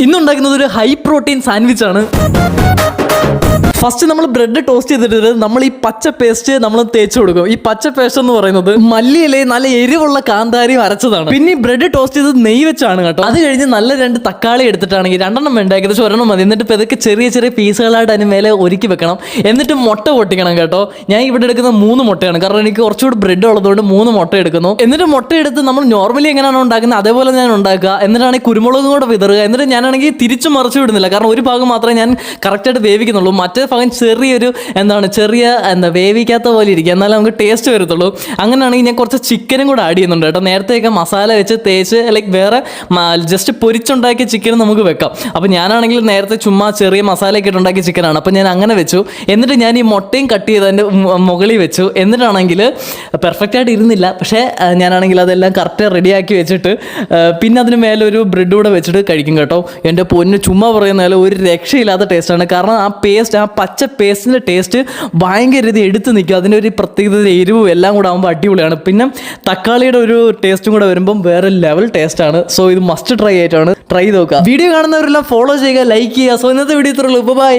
ഇന്നുണ്ടാക്കുന്നത് ഒരു high protein sandwich ആണ് first നമ്മൾ ബ്രെഡ് ടോസ്റ്റ് ചെയ്തിട്ട് നമ്മൾ ഈ പച്ച പേസ്റ്റ് നമ്മൾ തേച്ച് കൊടുക്കും. ഈ പച്ച പേസ്റ്റ് എന്ന് പറയുന്നത് മല്ലിയിലെ നല്ല എരിവുള്ള കാന്താരിയും അരച്ചതാണ്. പിന്നെ ഈ ബ്രെഡ് ടോസ്റ്റ് ചെയ്ത് നെയ് വെച്ചാണ് കേട്ടോ. അത് കഴിഞ്ഞ് നല്ല രണ്ട് തക്കാളി എടുത്തിട്ടാണെങ്കിൽ രണ്ടെണ്ണം വേണ്ട ഏകദേശം ഒരെണ്ണം മതി. എന്നിട്ട് ഇതൊക്കെ ചെറിയ ചെറിയ പീസുകളായിട്ട് അതിന് മേലെ ഒരുക്കി വെക്കണം. എന്നിട്ട് മുട്ട പൊട്ടിക്കണം കേട്ടോ. ഞാൻ ഇവിടെ എടുക്കുന്ന മൂന്ന് മുട്ടയാണ്. കാരണം എനിക്ക് കുറച്ചുകൂടി ബ്രെഡ് ഉള്ളതുകൊണ്ട് മൂന്ന് മുട്ട എടുക്കുന്നു. എന്നിട്ട് മുട്ട എടുത്ത് നമ്മൾ നോർമലി എങ്ങനെയാണ് ഉണ്ടാക്കുന്നത് അതേപോലെ ഞാൻ ഉണ്ടാക്കുക. എന്നിട്ടാണ് ഈ കുരുമുളകും കൂടെ വിതറുക. എന്നിട്ട് ഞാനാണെങ്കിൽ തിരിച്ചു മറിച്ചു വിടുന്നില്ല കാരണം ഒരു ഭാഗം മാത്രമേ ഞാൻ കറക്റ്റായിട്ട് വേവിക്കുന്നുള്ളൂ. മറ്റേ ഭാഗം ചെറിയൊരു എന്താണ് ചെറിയ എന്താ വേവിക്കാത്ത പോലെ ഇരിക്കുക. എന്നാലും നമുക്ക് ടേസ്റ്റ് വരത്തുള്ളൂ. അങ്ങനെയാണെങ്കിൽ ഞാൻ കുറച്ച് ചിക്കനും കൂടെ ആഡ് ചെയ്യുന്നുണ്ട് കേട്ടോ. നേരത്തെയൊക്കെ മസാല വെച്ച് തേച്ച് ലൈക്ക് വേറെ ജസ്റ്റ് പൊരിച്ചുണ്ടാക്കിയ ചിക്കൻ നമുക്ക് വെക്കാം. അപ്പോൾ ഞാനാണെങ്കിൽ നേരത്തെ ചുമ്മാ ചെറിയ മസാലയൊക്കെ ഇട്ടുണ്ടാക്കിയ ചിക്കനാണ് അപ്പോൾ ഞാൻ അങ്ങനെ വെച്ചു. എന്നിട്ട് ഞാൻ ഈ മുട്ടയും കട്ട് ചെയ്ത് അതിന്റെ മുകളിൽ വെച്ചു. എന്നിട്ടാണെങ്കിൽ പെർഫെക്റ്റ് ആയിട്ട് ഇരുന്നില്ല. പക്ഷേ ഞാനാണെങ്കിൽ അതെല്ലാം കറക്റ്റ് റെഡിയാക്കി വെച്ചിട്ട് പിന്നെ അതിന് മേലെ ഒരു ബ്രെഡ് കൂടെ വെച്ചിട്ട് കഴിക്കും കേട്ടോ. എന്റെ പൊന്ന് ചുമ്മാ പറയുന്ന ഒരു രക്ഷയില്ലാത്ത ടേസ്റ്റാണ് കാരണം ആ പേസ്റ്റ് ആ പച്ച പേസ്റ്റിന്റെ ടേസ്റ്റ് ഭയങ്കര ഇത് എടുത്ത് നിൽക്കും. അതിന്റെ ഒരു പ്രത്യേകത എരിവും എല്ലാം കൂടെ ആകുമ്പോൾ അടിപൊളിയാണ്. പിന്നെ തക്കാളിയുടെ ഒരു ടേസ്റ്റും കൂടെ വരുമ്പം വേറെ ലെവൽ ടേസ്റ്റാണ് സോ ഇത് മസ്റ്റ് ട്രൈ ആയിട്ടാണ്. ട്രൈ നോക്കുക. വീഡിയോ കാണുന്നവരെല്ലാം ഫോളോ ചെയ്യുക ലൈക്ക് ചെയ്യുക. സോ ഇന്നത്തെ വീഡിയോ ഇത്രയുള്ളൂ ബൈ